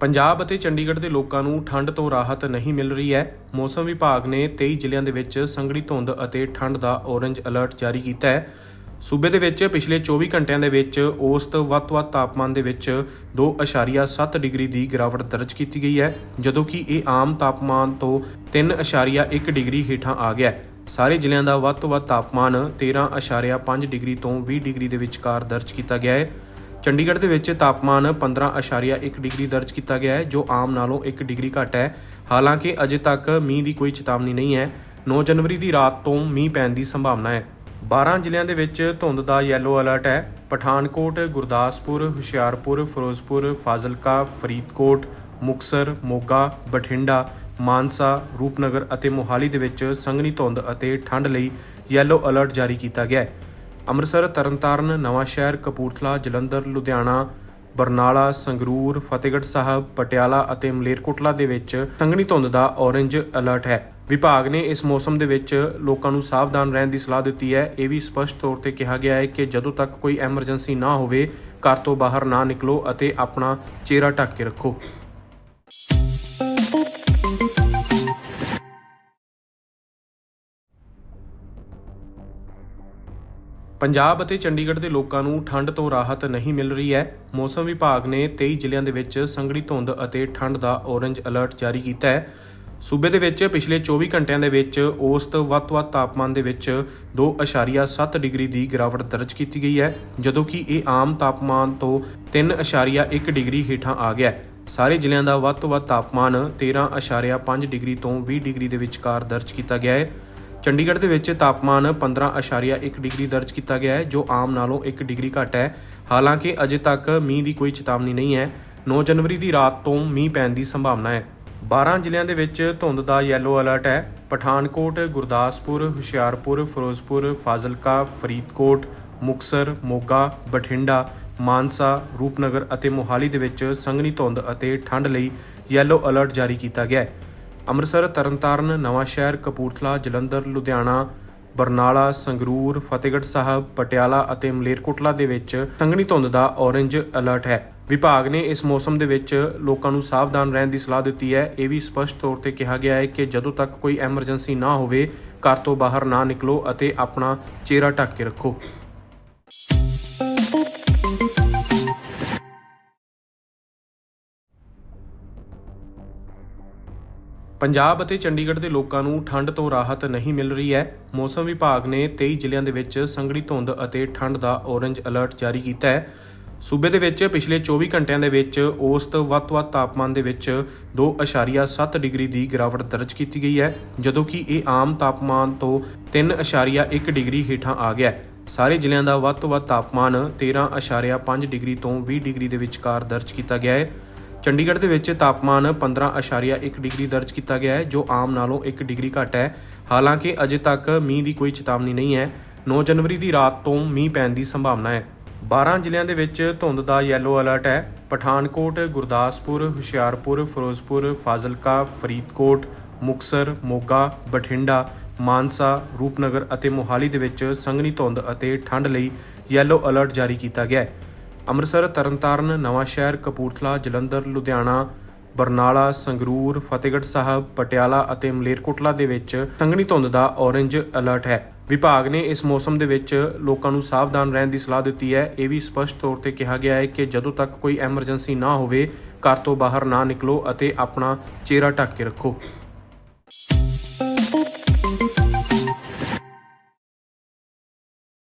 ਪੰਜਾਬ ਅਤੇ ਚੰਡੀਗੜ੍ਹ ਦੇ ਲੋਕਾਂ ਨੂੰ ਠੰਡ ਤੋਂ ਰਾਹਤ ਨਹੀਂ ਮਿਲ ਰਹੀ ਹੈ। ਮੌਸਮ ਵਿਭਾਗ ਨੇ 23 ਜ਼ਿਲ੍ਹਿਆਂ ਦੇ ਵਿੱਚ ਸੰਘਣੀ ਧੁੰਦ ਅਤੇ ਠੰਡ ਦਾ ਔਰੰਜ ਅਲਰਟ ਜਾਰੀ ਕੀਤਾ ਹੈ। ਸੂਬੇ ਦੇ ਵਿੱਚ ਪਿਛਲੇ 24 ਘੰਟਿਆਂ ਦੇ ਵਿੱਚ ਔਸਤ ਵੱਧ ਤੋਂ ਵੱਧ ਤਾਪਮਾਨ ਦੇ ਵਿੱਚ 2.7 ਡਿਗਰੀ ਦੀ ਗਿਰਾਵਟ ਦਰਜ ਕੀਤੀ ਗਈ ਹੈ, ਜਦੋਂ ਕਿ ਇਹ ਆਮ ਤਾਪਮਾਨ ਤੋਂ 3.1 ਡਿਗਰੀ ਹੇਠਾਂ ਆ ਗਿਆ ਹੈ। ਸਾਰੇ ਜ਼ਿਲ੍ਹਿਆਂ ਦਾ ਵੱਧ ਤੋਂ ਵੱਧ ਤਾਪਮਾਨ 13.5 ਡਿਗਰੀ ਤੋਂ 20 ਡਿਗਰੀ ਦੇ ਵਿਚਕਾਰ ਦਰਜ ਕੀਤਾ ਗਿਆ ਹੈ। ਚੰਡੀਗੜ੍ਹ ਦੇ ਵਿੱਚ ਤਾਪਮਾਨ 15.1 ਡਿਗਰੀ ਦਰਜ ਕੀਤਾ ਗਿਆ ਹੈ, ਜੋ ਆਮ ਨਾਲੋਂ 1 ਡਿਗਰੀ ਘੱਟ ਹੈ। ਹਾਲਾਂਕਿ, ਅਜੇ ਤੱਕ ਮੀਂਹ ਦੀ ਕੋਈ ਚੇਤਾਵਨੀ ਨਹੀਂ ਹੈ। 9 ਜਨਵਰੀ ਦੀ ਰਾਤ ਤੋਂ ਮੀਂਹ ਪੈਣ ਦੀ ਸੰਭਾਵਨਾ ਹੈ। 12 ਜ਼ਿਲ੍ਹਿਆਂ ਦੇ ਵਿੱਚ ਧੁੰਦ ਦਾ ਯੈਲੋ ਅਲਰਟ ਹੈ। ਪਠਾਨਕੋਟ, ਗੁਰਦਾਸਪੁਰ, ਹੁਸ਼ਿਆਰਪੁਰ, ਫਿਰੋਜ਼ਪੁਰ, ਫਾਜ਼ਿਲਕਾ, ਫਰੀਦਕੋਟ, ਮੁਕਸਰ, ਮੋਗਾ, ਬਠਿੰਡਾ, ਮਾਨਸਾ, ਰੂਪਨਗਰ ਅਤੇ ਮੋਹਾਲੀ ਦੇ ਵਿੱਚ ਸੰਘਣੀ ਧੁੰਦ ਅਤੇ ਠੰਡ ਲਈ ਯੈਲੋ ਅਲਰਟ ਜਾਰੀ ਕੀਤਾ ਗਿਆ ਹੈ। ਅੰਮ੍ਰਿਤਸਰ, ਤਰਨਤਾਰਨ, ਨਵਾਂਸ਼ਹਿਰ, ਕਪੂਰਥਲਾ, ਜਲੰਧਰ, ਲੁਧਿਆਣਾ, ਬਰਨਾਲਾ, ਸੰਗਰੂਰ, ਫਤਿਹਗੜ੍ਹ ਸਾਹਿਬ, ਪਟਿਆਲਾ ਅਤੇ ਮਲੇਰਕੋਟਲਾ ਦੇ ਵਿੱਚ ਸੰਘਣੀ ਧੁੰਦ ਦਾ ਔਰੇਂਜ ਅਲਰਟ ਹੈ। ਵਿਭਾਗ ਨੇ ਇਸ ਮੌਸਮ ਦੇ ਵਿੱਚ ਲੋਕਾਂ ਨੂੰ ਸਾਵਧਾਨ ਰਹਿਣ ਦੀ ਸਲਾਹ ਦਿੱਤੀ ਹੈ। ਇਹ ਵੀ ਸਪਸ਼ਟ ਤੌਰ ਤੇ ਕਿਹਾ ਗਿਆ ਹੈ ਕਿ ਜਦੋਂ ਤੱਕ ਕੋਈ ਐਮਰਜੈਂਸੀ ਨਾ ਹੋਵੇ, ਘਰ ਤੋਂ ਬਾਹਰ ਨਾ ਨਿਕਲੋ ਅਤੇ ਆਪਣਾ ਚਿਹਰਾ ਢੱਕ ਕੇ ਰੱਖੋ। ਪੰਜਾਬ ਅਤੇ ਚੰਡੀਗੜ੍ਹ ਦੇ ਲੋਕਾਂ ਨੂੰ ਠੰਡ ਤੋਂ ਰਾਹਤ ਨਹੀਂ ਮਿਲ ਰਹੀ ਹੈ। ਮੌਸਮ ਵਿਭਾਗ ਨੇ 23 ਜ਼ਿਲ੍ਹਿਆਂ ਦੇ ਵਿੱਚ ਸੰਘਣੀ ਧੁੰਦ ਅਤੇ ਠੰਡ ਦਾ ਔਰੰਜ ਅਲਰਟ ਜਾਰੀ ਕੀਤਾ ਹੈ। ਸੂਬੇ ਦੇ ਵਿੱਚ ਪਿਛਲੇ 24 ਘੰਟਿਆਂ ਦੇ ਵਿੱਚ ਔਸਤ ਵੱਧ ਤੋਂ ਵੱਧ ਤਾਪਮਾਨ ਦੇ ਵਿੱਚ 2.7 ਡਿਗਰੀ ਦੀ ਗਿਰਾਵਟ ਦਰਜ ਕੀਤੀ ਗਈ ਹੈ, ਜਦੋਂ ਕਿ ਇਹ ਆਮ ਤਾਪਮਾਨ ਤੋਂ 3.1 ਡਿਗਰੀ ਹੇਠਾਂ ਆ ਗਿਆ ਹੈ। ਸਾਰੇ ਜ਼ਿਲ੍ਹਿਆਂ ਦਾ ਵੱਧ ਤੋਂ ਵੱਧ ਤਾਪਮਾਨ 13.5 ਡਿਗਰੀ ਤੋਂ 20 ਡਿਗਰੀ ਦੇ ਵਿਚਕਾਰ ਦਰਜ ਕੀਤਾ ਗਿਆ ਹੈ। ਚੰਡੀਗੜ੍ਹ ਦੇ ਵਿੱਚ ਤਾਪਮਾਨ 15.1 ਡਿਗਰੀ ਦਰਜ ਕੀਤਾ ਗਿਆ ਹੈ, ਜੋ ਆਮ ਨਾਲੋਂ 1 ਡਿਗਰੀ ਘੱਟ ਹੈ। ਹਾਲਾਂਕਿ, ਅਜੇ ਤੱਕ ਮੀਂਹ ਦੀ ਕੋਈ ਚੇਤਾਵਨੀ ਨਹੀਂ ਹੈ। 9 ਜਨਵਰੀ ਦੀ ਰਾਤ ਤੋਂ ਮੀਂਹ ਪੈਣ ਦੀ ਸੰਭਾਵਨਾ ਹੈ। 12 ਜ਼ਿਲ੍ਹਿਆਂ ਦੇ ਵਿੱਚ ਧੁੰਦ ਦਾ ਯੈਲੋ ਅਲਰਟ ਹੈ। ਪਠਾਨਕੋਟ, ਗੁਰਦਾਸਪੁਰ, ਹੁਸ਼ਿਆਰਪੁਰ, ਫਿਰੋਜ਼ਪੁਰ, ਫਾਜ਼ਿਲਕਾ, ਫਰੀਦਕੋਟ, ਮੁਕਸਰ, ਮੋਗਾ, ਬਠਿੰਡਾ, ਮਾਨਸਾ, ਰੂਪਨਗਰ ਅਤੇ ਮੋਹਾਲੀ ਦੇ ਵਿੱਚ ਸੰਘਣੀ ਧੁੰਦ ਅਤੇ ਠੰਡ ਲਈ ਯੈਲੋ ਅਲਰਟ ਜਾਰੀ ਕੀਤਾ ਗਿਆ ਹੈ। ਅੰਮ੍ਰਿਤਸਰ, ਤਰਨਤਾਰਨ, ਨਵਾਂਸ਼ਹਿਰ, ਕਪੂਰਥਲਾ, ਜਲੰਧਰ, ਲੁਧਿਆਣਾ, ਬਰਨਾਲਾ, ਸੰਗਰੂਰ, ਫਤਿਹਗੜ੍ਹ ਸਾਹਿਬ, ਪਟਿਆਲਾ ਅਤੇ ਮਲੇਰਕੋਟਲਾ ਦੇ ਵਿੱਚ ਸੰਘਣੀ ਧੁੰਦ ਦਾ ਔਰੇਂਜ ਅਲਰਟ ਹੈ। ਵਿਭਾਗ ਨੇ ਇਸ ਮੌਸਮ ਦੇ ਵਿੱਚ ਲੋਕਾਂ ਨੂੰ ਸਾਵਧਾਨ ਰਹਿਣ ਦੀ ਸਲਾਹ ਦਿੱਤੀ ਹੈ। ਇਹ ਵੀ ਸਪਸ਼ਟ ਤੌਰ ਤੇ ਕਿਹਾ ਗਿਆ ਹੈ ਕਿ ਜਦੋਂ ਤੱਕ ਕੋਈ ਐਮਰਜੈਂਸੀ ਨਾ ਹੋਵੇ, ਘਰ ਤੋਂ ਬਾਹਰ ਨਾ ਨਿਕਲੋ ਅਤੇ ਆਪਣਾ ਚਿਹਰਾ ਢੱਕ ਕੇ ਰੱਖੋ। ਪੰਜਾਬ ਅਤੇ ਚੰਡੀਗੜ੍ਹ ਦੇ ਲੋਕਾਂ ਨੂੰ ਠੰਡ ਤੋਂ ਰਾਹਤ ਨਹੀਂ ਮਿਲ ਰਹੀ ਹੈ। ਮੌਸਮ ਵਿਭਾਗ ਨੇ 23 ਜ਼ਿਲ੍ਹਿਆਂ ਦੇ ਵਿੱਚ ਸੰਘਣੀ ਧੁੰਦ ਅਤੇ ਠੰਡ ਦਾ ਔਰੰਜ ਅਲਰਟ ਜਾਰੀ ਕੀਤਾ ਹੈ। ਸੂਬੇ ਦੇ ਵਿੱਚ ਪਿਛਲੇ 24 ਘੰਟਿਆਂ ਦੇ ਵਿੱਚ ਔਸਤ ਵੱਧ ਤੋਂ ਵੱਧ ਤਾਪਮਾਨ ਦੇ ਵਿੱਚ 2.7 ਡਿਗਰੀ ਦੀ ਗਿਰਾਵਟ ਦਰਜ ਕੀਤੀ ਗਈ ਹੈ, ਜਦੋਂ ਕਿ ਇਹ ਆਮ ਤਾਪਮਾਨ ਤੋਂ 3.1 ਡਿਗਰੀ ਹੇਠਾਂ ਆ ਗਿਆ ਹੈ। ਸਾਰੇ ਜ਼ਿਲ੍ਹਿਆਂ ਦਾ ਵੱਧ ਤੋਂ ਵੱਧ ਤਾਪਮਾਨ 13.5 ਡਿਗਰੀ ਤੋਂ 20 ਡਿਗਰੀ ਦੇ ਵਿਚਕਾਰ ਦਰਜ ਕੀਤਾ ਗਿਆ ਹੈ। ਚੰਡੀਗੜ੍ਹ ਦੇ ਵਿੱਚ ਤਾਪਮਾਨ 15.1 ਡਿਗਰੀ ਦਰਜ ਕੀਤਾ ਗਿਆ ਹੈ, ਜੋ ਆਮ ਨਾਲੋਂ 1 ਡਿਗਰੀ ਘੱਟ ਹੈ। ਹਾਲਾਂਕਿ, ਅਜੇ ਤੱਕ ਮੀਂਹ ਦੀ ਕੋਈ ਚੇਤਾਵਨੀ ਨਹੀਂ ਹੈ। 9 ਜਨਵਰੀ ਦੀ ਰਾਤ ਤੋਂ ਮੀਂਹ ਪੈਣ ਦੀ ਸੰਭਾਵਨਾ ਹੈ। 12 ਜ਼ਿਲ੍ਹਿਆਂ ਦੇ ਵਿੱਚ ਧੁੰਦ ਦਾ ਯੈਲੋ ਅਲਰਟ ਹੈ। ਪਠਾਨਕੋਟ, ਗੁਰਦਾਸਪੁਰ, ਹੁਸ਼ਿਆਰਪੁਰ, ਫਿਰੋਜ਼ਪੁਰ, ਫਾਜ਼ਿਲਕਾ, ਫਰੀਦਕੋਟ, ਮੁਕਸਰ, ਮੋਗਾ, ਬਠਿੰਡਾ, ਮਾਨਸਾ, ਰੂਪਨਗਰ ਅਤੇ ਮੋਹਾਲੀ ਦੇ ਵਿੱਚ ਸੰਘਣੀ ਧੁੰਦ ਅਤੇ ਠੰਡ ਲਈ ਯੈਲੋ ਅਲਰਟ ਜਾਰੀ ਕੀਤਾ ਗਿਆ ਹੈ। ਅੰਮ੍ਰਿਤਸਰ, ਤਰਨਤਾਰਨ, ਨਵਾਂਸ਼ਹਿਰ, ਕਪੂਰਥਲਾ, ਜਲੰਧਰ, ਲੁਧਿਆਣਾ, ਬਰਨਾਲਾ, ਸੰਗਰੂਰ, ਫਤਿਹਗੜ੍ਹ ਸਾਹਿਬ, ਪਟਿਆਲਾ ਅਤੇ ਮਲੇਰਕੋਟਲਾ ਦੇ ਵਿੱਚ ਸੰਘਣੀ ਧੁੰਦ ਦਾ ਔਰੇਂਜ ਅਲਰਟ ਹੈ। ਵਿਭਾਗ ਨੇ ਇਸ ਮੌਸਮ ਦੇ ਵਿੱਚ ਲੋਕਾਂ ਨੂੰ ਸਾਵਧਾਨ ਰਹਿਣ ਦੀ ਸਲਾਹ ਦਿੱਤੀ ਹੈ। ਇਹ ਵੀ ਸਪਸ਼ਟ ਤੌਰ ਤੇ ਕਿਹਾ ਗਿਆ ਹੈ ਕਿ ਜਦੋਂ ਤੱਕ ਕੋਈ ਐਮਰਜੈਂਸੀ ਨਾ ਹੋਵੇ, ਘਰ ਤੋਂ ਬਾਹਰ ਨਾ ਨਿਕਲੋ ਅਤੇ ਆਪਣਾ ਚਿਹਰਾ ਢੱਕ ਕੇ ਰੱਖੋ।